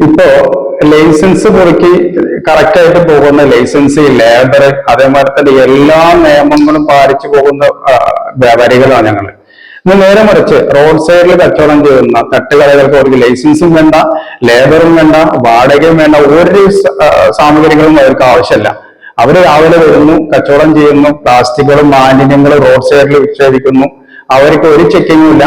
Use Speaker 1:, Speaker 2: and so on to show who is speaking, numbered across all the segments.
Speaker 1: ഇപ്പോ licence പുറക്കി correct ആയിട്ട് പോകുന്ന ലൈസൻസ് ലേബർ അതേമാതിരി തന്നെ എല്ലാ നിയമങ്ങളും പാലിച്ചു പോകുന്ന വ്യാപാരികളാണ് ഞങ്ങൾ ഇന്ന് നേരെ മറിച്ച് റോഡ് സൈഡിൽ കച്ചവടം ചെയ്യുന്ന തട്ടുകടകൾക്ക് അവർക്ക് ലൈസൻസും വേണ്ട ലേബറും വേണ്ട വാടകയും വേണ്ട ഒരു സാമഗ്രികളും അവർക്ക് ആവശ്യമില്ല. അവർ രാവിലെ വരുന്നു കച്ചവടം ചെയ്യുന്നു പ്ലാസ്റ്റിക്കുകളും മാലിന്യങ്ങളും റോഡ് സൈഡിൽ വിക്ഷേപിക്കുന്നു അവർക്ക് ഒരു ചെക്കിങ്ങും ഇല്ല.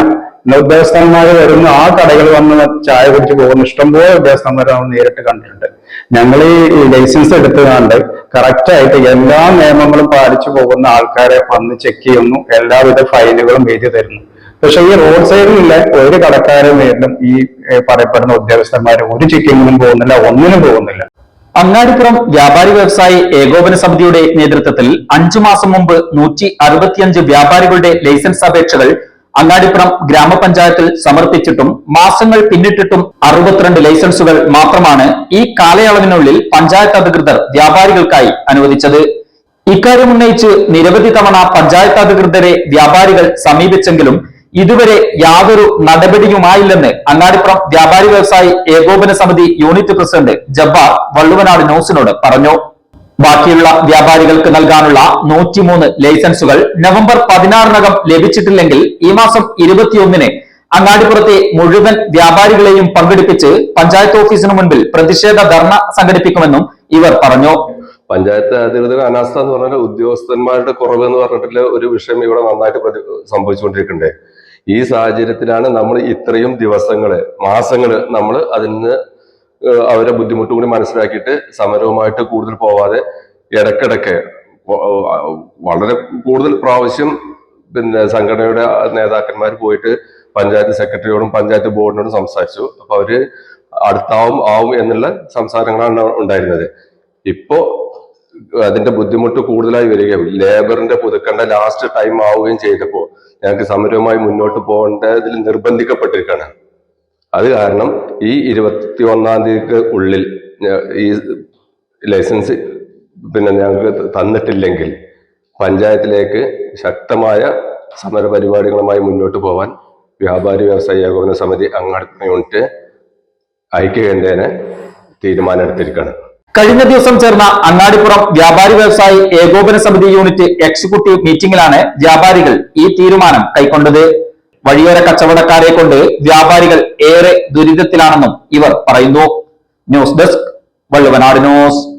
Speaker 1: ഉദ്യോഗസ്ഥന്മാർ വരുന്ന ആ കടകൾ വന്ന് ചായ കുടിച്ച് പോകുന്ന. ഇഷ്ടംപോലെ ഉദ്യോഗസ്ഥന്മാരെ നമ്മൾ നേരിട്ട് കണ്ടിട്ടുണ്ട്. ഞങ്ങൾ ഈ ലൈസൻസ് എടുത്തതാണ്ട് കറക്റ്റ് ആയിട്ട് എല്ലാ നിയമങ്ങളും പാലിച്ചു പോകുന്ന ആൾക്കാരെ വന്ന് ചെക്ക് ചെയ്യുന്നു. എല്ലാവിധ ഫയലുകളും എഴുതി തരുന്നു. പക്ഷെ ഈ റോഡ് സൈഡിലുള്ള ഒരു കടക്കാരെ നേരിലും ഈ പറയപ്പെടുന്ന ഉദ്യോഗസ്ഥന്മാർ ഒരു ചെക്കിങ്ങിനും പോകുന്നില്ല ഒന്നിനും പോകുന്നില്ല.
Speaker 2: അങ്ങാടിപ്പുറം വ്യാപാരി വ്യവസായി ഏകോപന സമിതിയുടെ നേതൃത്വത്തിൽ അഞ്ചു മാസം മുമ്പ് നൂറ്റി വ്യാപാരികളുടെ ലൈസൻസ് അപേക്ഷകൾ അങ്ങാടിപ്പുറം ഗ്രാമപഞ്ചായത്തിൽ സമർപ്പിച്ചിട്ടും മാസങ്ങൾ പിന്നിട്ടിട്ടും അറുപത്തിരണ്ട് ലൈസൻസുകൾ മാത്രമാണ് ഈ കാലയളവിനുള്ളിൽ പഞ്ചായത്ത് അധികൃതർ വ്യാപാരികൾക്കായി അനുവദിച്ചത്. ഇക്കാര്യം ഉന്നയിച്ച് നിരവധി തവണ പഞ്ചായത്ത് അധികൃതരെ വ്യാപാരികൾ സമീപിച്ചെങ്കിലും ഇതുവരെ യാതൊരു നടപടിയുമായില്ലെന്ന് അങ്ങാടിപ്പുറം വ്യാപാരി വ്യവസായി ഏകോപന സമിതി യൂണിറ്റ് പ്രസിഡന്റ് ജബ്ബാർ വള്ളുവനാട് ന്യൂസിനോട് പറഞ്ഞു. ബാക്കിയുള്ള വ്യാപാരികൾക്ക് നൽകാനുള്ള നൂറ്റിമൂന്ന് ലൈസൻസുകൾ നവംബർ പതിനാറിനകം ലഭിച്ചിട്ടില്ലെങ്കിൽ ഈ മാസം ഇരുപത്തിയൊന്നിന് അങ്ങാടിപ്പുറത്തെ മുഴുവൻ വ്യാപാരികളെയും പങ്കെടുപ്പിച്ച് പഞ്ചായത്ത് ഓഫീസിന് മുൻപിൽ പ്രതിഷേധ ധർണ സംഘടിപ്പിക്കുമെന്നും ഇവർ പറഞ്ഞു.
Speaker 3: പഞ്ചായത്ത് അധികൃതർ അനാസ്ഥ എന്ന് പറഞ്ഞാൽ ഉദ്യോഗസ്ഥന്മാരുടെ കുറവ് എന്ന് പറഞ്ഞിട്ടില്ല ഒരു വിഷയം ഇവിടെ നന്നായിട്ട് സംഭവിച്ചുകൊണ്ടിരിക്കണ്ടേ ഈ സാഹചര്യത്തിലാണ് നമ്മൾ ഇത്രയും ദിവസങ്ങൾ മാസങ്ങൾ നമ്മൾ അതിന് അവരെ ബുദ്ധിമുട്ട് കൂടി മനസ്സിലാക്കിയിട്ട് സമരവുമായിട്ട് കൂടുതൽ പോവാതെ ഇടക്കിടക്ക് വളരെ കൂടുതൽ പ്രാവശ്യം പിന്നെ സംഘടനയുടെ നേതാക്കന്മാർ പോയിട്ട് പഞ്ചായത്ത് സെക്രട്ടറിയോടും പഞ്ചായത്ത് ബോർഡിനോടും സംസാരിച്ചു. അപ്പൊ അവർ അടുത്താവും ആവും എന്നുള്ള സംസാരങ്ങളാണ് ഉണ്ടായിരുന്നത്. ഇപ്പോ അതിന്റെ ബുദ്ധിമുട്ട് കൂടുതലായി വരികയും ലേബറിന്റെ പുതുക്കേണ്ട ലാസ്റ്റ് ടൈം ആവുകയും ചെയ്തപ്പോ ഞങ്ങൾക്ക് സമരവുമായി മുന്നോട്ട് പോകേണ്ടതിൽ നിർബന്ധിക്കപ്പെട്ടിരിക്കുകയാണ്. അത് കാരണം ഈ ഇരുപത്തി ഒന്നാം തീയതിക്ക് ഉള്ളിൽ ഈ ലൈസൻസ് പിന്നെ ഞങ്ങൾക്ക് തന്നിട്ടില്ലെങ്കിൽ പഞ്ചായത്തിലേക്ക് ശക്തമായ സമരപരിപാടികളുമായി മുന്നോട്ട് പോവാൻ വ്യാപാരി വ്യവസായ ഏകോപന സമിതി അങ്ങാടി യൂണിറ്റ് ഐക്യകണ്ഠേന തീരുമാനമെടുത്തിരിക്കുകയാണ്.
Speaker 2: കഴിഞ്ഞ ദിവസം ചേർന്ന അങ്ങാടിപ്പുറം വ്യാപാരി വ്യവസായി ഏകോപന സമിതി യൂണിറ്റ് എക്സിക്യൂട്ടീവ് മീറ്റിംഗിലാണ് വ്യാപാരികൾ ഈ തീരുമാനം കൈക്കൊണ്ടത്. വഴിയോര കച്ചവടക്കാരെ കൊണ്ട് വ്യാപാരികൾ ഏറെ ദുരിതത്തിലാണെന്നും ഇവർ പറയുന്നു. News desk Valluvanad news.